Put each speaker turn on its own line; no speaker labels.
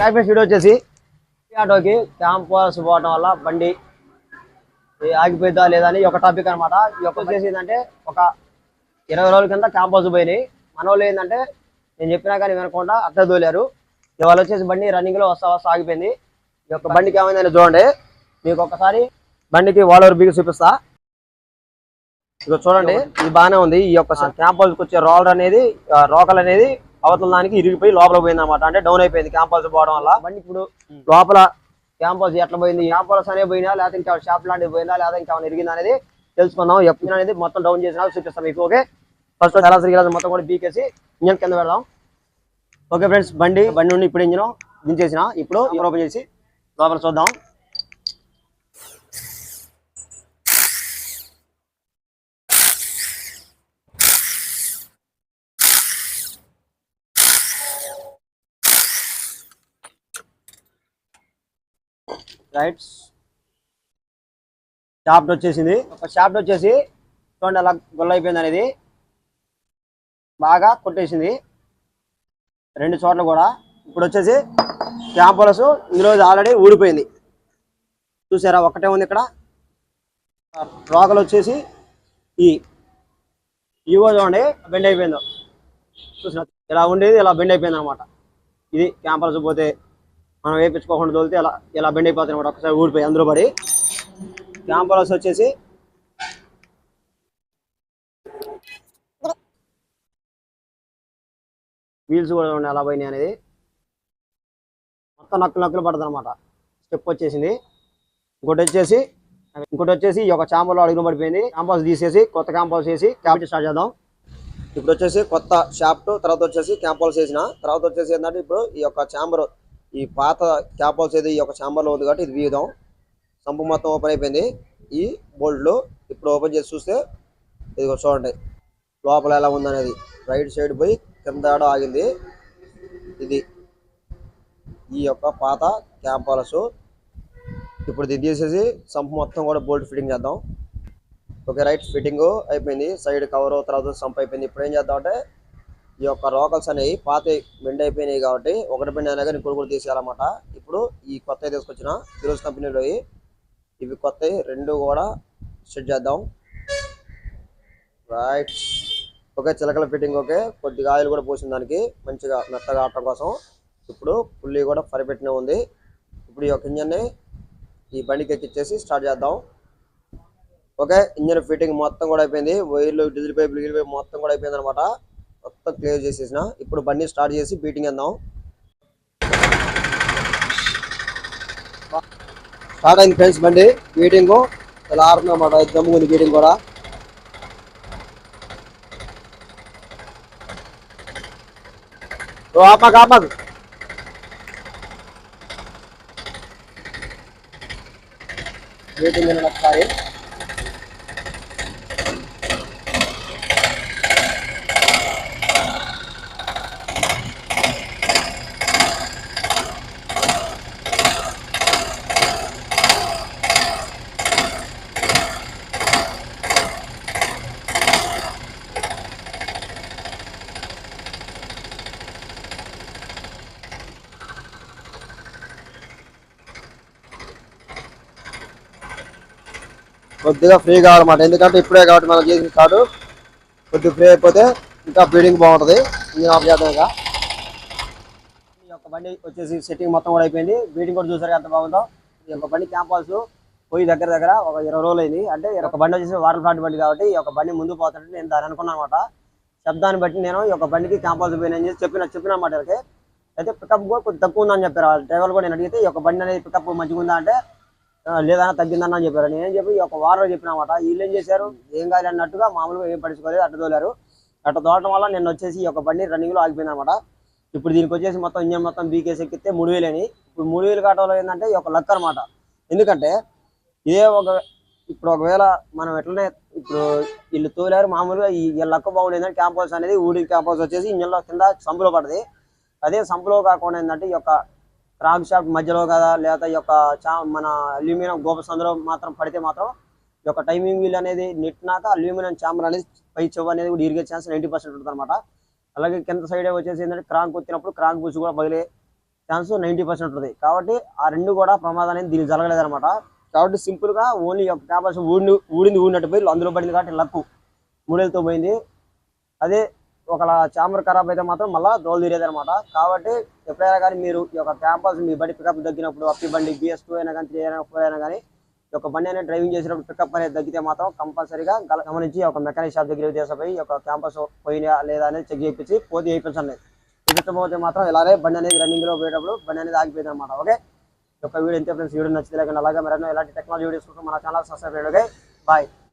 Coffee video వచ్చేసి ఈ ఆటోకి క్యాంపస్ పోవడం వల్ల బండి ఆగిపోయిద్దా లేదా అని ఒక టాపిక్ అనమాట ఈ యొక్క వచ్చేసి ఏంటంటే ఒక ఇరవై రోజుల కింద క్యాంపస్ పోయినాయి. మన వాళ్ళు ఏంటంటే నేను చెప్పినా కానీ వినకుండా అట్లా తోలారు. ఇవాళ వచ్చేసి బండి రన్నింగ్లో వస్తా వస్తా ఆగిపోయింది. ఈ యొక్క బండికి ఏమైందని చూడండి. మీకు ఒకసారి బండికి వాలోవర్ బిగి చూపిస్తా. ఇక చూడండి ఇది బాగానే ఉంది. ఈ యొక్క క్యాంపస్ వచ్చే రోలర్ అనేది ఆ, రోకల్ అనేది అవతల దానికి ఇరిగిపోయి లోపల పోయింది అనమాట అంటే డౌన్ అయిపోయింది క్యాంపస్ పోవడం వల్ల. బండి ఇప్పుడు లోపల క్యాంపస్ ఎట్లా పోయింది? క్యాంపస్ అనేది పోయినా లేకపోతే ఇంకా షాప్ లాంటివి పోయిందా లేదా ఇంకా ఇరిగిందా అనేది తెలుసుకుందాం. ఎప్పుడు అనేది మొత్తం డౌన్ చేసినా చూపిస్తాం మీకు ఓకే? ఫస్ట్ సరాసరి గిలాస్ మొత్తం కూడా బీకేసి ఇంజన్ కింద పెడదాం. ఓకే ఫ్రెండ్స్ బండి బండి నుండి ఇప్పుడు ఇంజన్ దించేసిన. ఇప్పుడు ఓపెన్ చేసి లోపల చూద్దాం. రైట్ షాప్ట్ వచ్చేసింది. ఒక షాప్ట్ వచ్చేసి చూడండి అలా గుల్ల అయిపోయింది అనేది. బాగా కొట్టేసింది. రెండు చోట్ల కూడా. ఇప్పుడు వచ్చేసి క్యాంపలస్ ఈరోజు ఆల్రెడీ ఊడిపోయింది. చూసారా ఒకటే ఉంది ఇక్కడ. రోగలు వచ్చేసి ఈ ఇవో చూడండి బెండ్ అయిపోయిందో. చూసిన ఇలా ఉండేది ఇలా బెండ్ అయిపోయింది అనమాట ఇది క్యాంపల్స్ పోతే మనం వేపించుకోకుండా తోలితే ఇలా ఇలా బెండ్ అయిపోతుంది అనమాట ఒకసారి ఊడిపోయి అందరూ పడి క్యాంపలస్ వచ్చేసి వీల్స్ కూడా ఉన్నాయి ఎలా పోయినాయి అనేది. మొత్తం నక్కులు నక్కులు పడుతుంది అనమాట స్టెప్ వచ్చేసింది. ఇంకోటి వచ్చేసి ఇంకోటి వచ్చేసి ఈ యొక్క చాంపల్లో అడుగులు పడిపోయింది. క్యాంపస్ తీసేసి కొత్త క్యాంపస్ వేసి క్యాంపస్ స్టార్ట్ చేద్దాం. ఇప్పుడు వచ్చేసి కొత్త షాఫ్ట్ తర్వాత వచ్చేసి క్యాంపల్స్ వేసిన తర్వాత వచ్చేసి ఏంటంటే ఇప్పుడు ఈ యొక్క ఛాంబర్ ఈ పాత క్యాంపల్స్ అయితే ఈ యొక్క ఛాంబర్లో ఉంది కాబట్టి ఇది వీధం. సంపు మొత్తం ఓపెన్ అయిపోయింది. ఈ బోల్డ్లు ఇప్పుడు ఓపెన్ చేసి చూస్తే ఇది చూడండి. లోపల ఎలా ఉందనేది. రైట్ సైడ్ పోయి కింద ఆగింది. ఇది ఈ యొక్క పాత క్యాంపలస్ ఇప్పుడు ఇది తీసేసి సంప్ మొత్తం కూడా బోల్ట్ ఫిట్టింగ్ చేద్దాం. ఓకే రైట్ ఫిట్టింగ్ అయిపోయింది. సైడ్ కవర్ తర్వాత సంప్ అయిపోయింది. ఇప్పుడు ఏం చేద్దాం అంటే ఈ యొక్క రోకల్స్ అనేవి పాత బెండ్ అయిపోయినాయి కాబట్టి ఒకటి బెండ్ అయినా కానీ ఇంకోటి కూడా తీసేయాలన్నమాట. ఇప్పుడు ఈ కొత్త తీసుకొచ్చిన హీరోస్ కంపెనీలో ఇవి కొత్త రెండు కూడా సెట్ చేద్దాం. రైట్ ఓకే చిలకల ఫిట్టింగ్ ఓకే. కొద్దిగా ఆయిల్ కూడా పోసిన దానికి. మంచిగా మెత్తగా ఆడటం కోసం. ఇప్పుడు పుల్లి కూడా పరిపెట్టిన ఉంది. ఇప్పుడు ఈ యొక్క ఇంజన్ని ఈ బండికి ఎక్కిచ్చేసి స్టార్ట్ చేద్దాం. ఓకే ఇంజన్ ఫిట్టింగ్ మొత్తం కూడా అయిపోయింది. వైర్లు డీజిల్ పైపులు గిల్ పైపు మొత్తం కూడా అయిపోయింది అనమాట మొత్తం క్లియర్ చేసేసిన. ఇప్పుడు బండి స్టార్ట్ చేసి బీటింగ్ అందాం స్టార్ట్ అయింది ఫ్రెండ్స్ బండి. బీటింగ్ ఇలా ఆడుతుంది అనమాట జమ్ముకుంది బీటింగ్ కూడా. ఓ ఆపకు ఆపకు. బీటింగ్ ఒకసారి. కొద్దిగా ఫ్రీ కావాలన్నమాట ఎందుకంటే ఇప్పుడే కాబట్టి మనం చేసిన స్టార్ట్ కొద్దిగా ఫ్రీ అయిపోతే ఇంకా బ్లీడింగ్ బాగుంటుంది. ఇంజిన్ ఆఫ్ చేద్దాం ఇంకా ఈ యొక్క బండి వచ్చేసి సెట్టింగ్ మొత్తం కూడా అయిపోయింది. బ్లీడింగ్ కూడా చూసారు ఎంత బాగుందో. ఈ యొక్క బండి క్యాంపాల్స్ పోయి దగ్గర దగ్గర ఒక ఇరవై రోజులు అయింది. అంటే ఈ యొక్క బండి వచ్చేసి వాటర్ ఫ్లాట్ బండి కాబట్టి ఈ యొక్క బండి ముందు పోతుంటే నేను దాని అనుకున్నాను అనమాట శబ్దాన్ని బట్టి నేను ఈ యొక్క బండికి క్యాంపాల్స్ పోయినని చెప్పి చెప్పిన చెప్పిన అనమాట అయితే పికప్ కూడా కొద్దిగా తక్కువ ఉందని చెప్పారు. డ్రైవర్ కూడా నేను అడిగితే ఈ యొక్క బండి అనేది పికప్ మంచిగా ఉందా అంటే లేదన్నా తగ్గిందన్న అని చెప్పారు. నేనేం చెప్పి ఒక వారం చెప్పిన అనమాట వీళ్ళు ఏం చేశారు? ఏం కాదు అన్నట్టుగా మామూలుగా ఏం పడుచుకోలేదు అట్ట తోలారు. అట్ట తోలటం వల్ల నేను వచ్చేసి ఈ యొక్క బండి రన్నింగ్లో ఆగిపోయింది అనమాట ఇప్పుడు దీనికి వచ్చేసి మొత్తం ఇంజన్ మొత్తం బీకేసి ఎక్కితే మూడు వేలు అని ఇప్పుడు మూడు వేలు కావడంలో ఏంటంటే ఈ యొక్క లక్ అనమాట. ఎందుకంటే ఇదే ఒక ఇప్పుడు ఒకవేళ మనం ఎట్లనే ఇప్పుడు వీళ్ళు తోలారు మామూలుగా ఈ లక్క బాగుంది క్యాంపస్ అనేది ఊడి క్యాంపస్ వచ్చేసి ఇంజన్లో కింద సంపులో పడుతుంది అదే సంపులో కాకుండా ఏంటంటే ఈ యొక్క రాగ్ షాప్ మధ్యలో కదా లేదా ఈ యొక్క మన అల్యూమినియం గోపసందులో మాత్రం పడితే మాత్రం ఈ యొక్క టైమింగ్ వీల్ అనేది నెట్టినాక అల్యూమినియం చాంబర్ అనేది పై చెవు అనేది కూడా ఇరిగే ఛాన్స్ నైంటీ పర్సెంట్ ఉంటుంది అనమాట అలాగే కింద సైడ్ వచ్చేసి ఏంటంటే క్రాంక్ వచ్చినప్పుడు క్రాంక్ బుస్ కూడా పగిలే ఛాన్స్ నైంటీ పర్సెంట్ ఉంటుంది. కాబట్టి ఆ రెండు కూడా ప్రమాదం అనేది దీనికి జరగలేదనమాట కాబట్టి సింపుల్గా ఓన్లీ యొక్క క్యాంపస్ ఊడి ఊడింది ఊడినట్టు పోయి అందులో పడింది కాబట్టి లక్కు మూడేళ్ళతో పోయింది. అదే ఒక చాంబర్ ఖరాబ్ అయితే మాత్రం మళ్ళీ దోలు తీరేది అనమాట కాబట్టి ఎప్పుడైనా కానీ మీరు ఈ యొక్క క్యాంపస్ మీ బండి పికప్ తగ్గినప్పుడు అప్పి బండి బిఎస్ టూ అయినా కానీ త్రీ అయినా ఫోర్ అయినా కానీ ఈ యొక్క బండి అనేది డ్రైవింగ్ చేసినప్పుడు పికప్ అనేది తగ్గితే మాత్రం కంపల్సరీగా గల- గమనించి ఒక మెకానిక్ షాప్ దగ్గర తీసుకుపోయి ఒక క్యాంపస్ పోయినా లేదా అనేది చెక్ చేయించి పోతే చేయించండి చేయించకపోతే మాత్రం ఇలానే బండి అనేది రన్నింగ్లో పోయేటప్పుడు బండి అనేది ఆగిపోయింది అనమాట ఓకే? ఈ యొక్క వీడియో ఎంత ఫ్రెండ్స్ వీడియో నచ్చితే లేకుండా అలాగే మరెన్నో ఇలాంటి టెక్నాలజీ వీడియోస్ కోసం మన ఛానల్ సబ్స్క్రైబ్ చేయండి. ఓకే? బాయ్